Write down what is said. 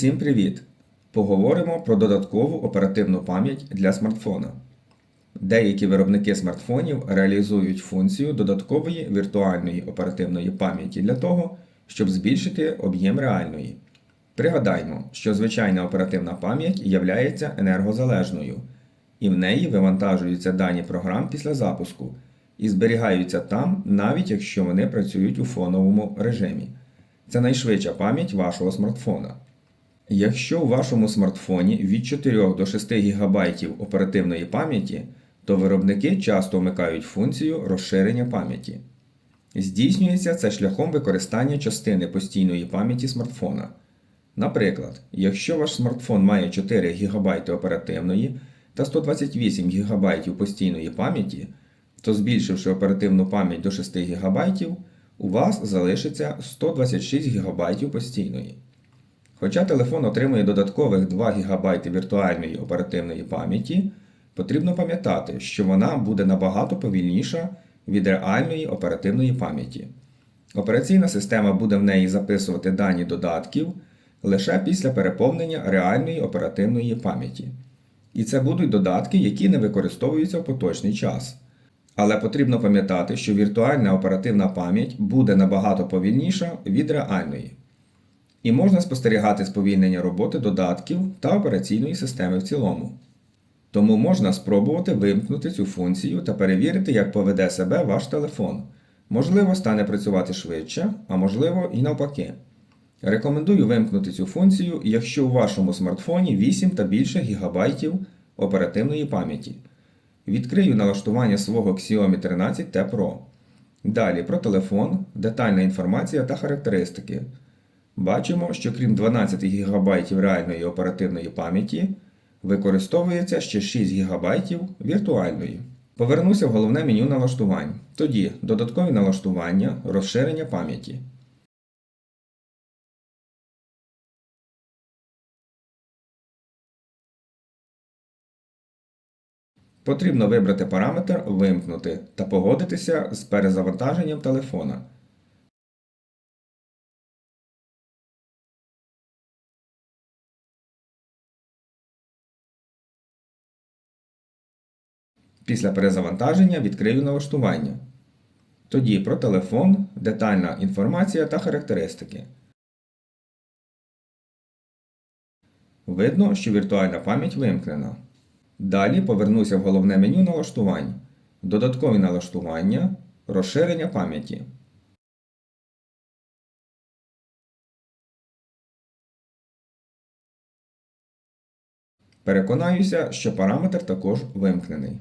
Всім привіт! Поговоримо про додаткову оперативну пам'ять для смартфона. Деякі виробники смартфонів реалізують функцію додаткової віртуальної оперативної пам'яті для того, щоб збільшити об'єм реальної. Пригадаймо, що звичайна оперативна пам'ять являється енергозалежною, і в неї вивантажуються дані програм після запуску і зберігаються там, навіть якщо вони працюють у фоновому режимі. Це найшвидша пам'ять вашого смартфона. Якщо у вашому смартфоні від 4 до 6 ГБ оперативної пам'яті, то виробники часто вмикають функцію розширення пам'яті. Здійснюється це шляхом використання частини постійної пам'яті смартфона. Наприклад, якщо ваш смартфон має 4 ГБ оперативної та 128 ГБ постійної пам'яті, то збільшивши оперативну пам'ять до 6 ГБ, у вас залишиться 126 ГБ постійної. Хоча телефон отримує додаткових 2 ГБ віртуальної оперативної пам'яті, потрібно пам'ятати, що вона буде набагато повільніша від реальної оперативної пам'яті. Операційна система буде в неї записувати дані додатків лише після переповнення реальної оперативної пам'яті. І це будуть додатки, які не використовуються в поточний час. Але потрібно пам'ятати, що віртуальна оперативна пам'ять буде набагато повільніша від реальної. І можна спостерігати сповільнення роботи додатків та операційної системи в цілому. Тому можна спробувати вимкнути цю функцію та перевірити, як поведе себе ваш телефон. Можливо, стане працювати швидше, а можливо і навпаки. Рекомендую вимкнути цю функцію, якщо у вашому смартфоні 8 та більше гігабайтів оперативної пам'яті. Відкрию налаштування свого Xiaomi 13 T Pro. Далі про телефон, детальна інформація та характеристики. Бачимо, що крім 12 ГБ реальної оперативної пам'яті, використовується ще 6 ГБ віртуальної. Повернуся в головне меню налаштувань. Тоді додаткові налаштування, розширення пам'яті. Потрібно вибрати параметр Вимкнути та погодитися з перезавантаженням телефона. Після перезавантаження відкрию налаштування. Тоді про телефон, детальна інформація та характеристики. Видно, що віртуальна пам'ять вимкнена. Далі повернуся в головне меню налаштувань. Додаткові налаштування, розширення пам'яті. Переконаюся, що параметр також вимкнений.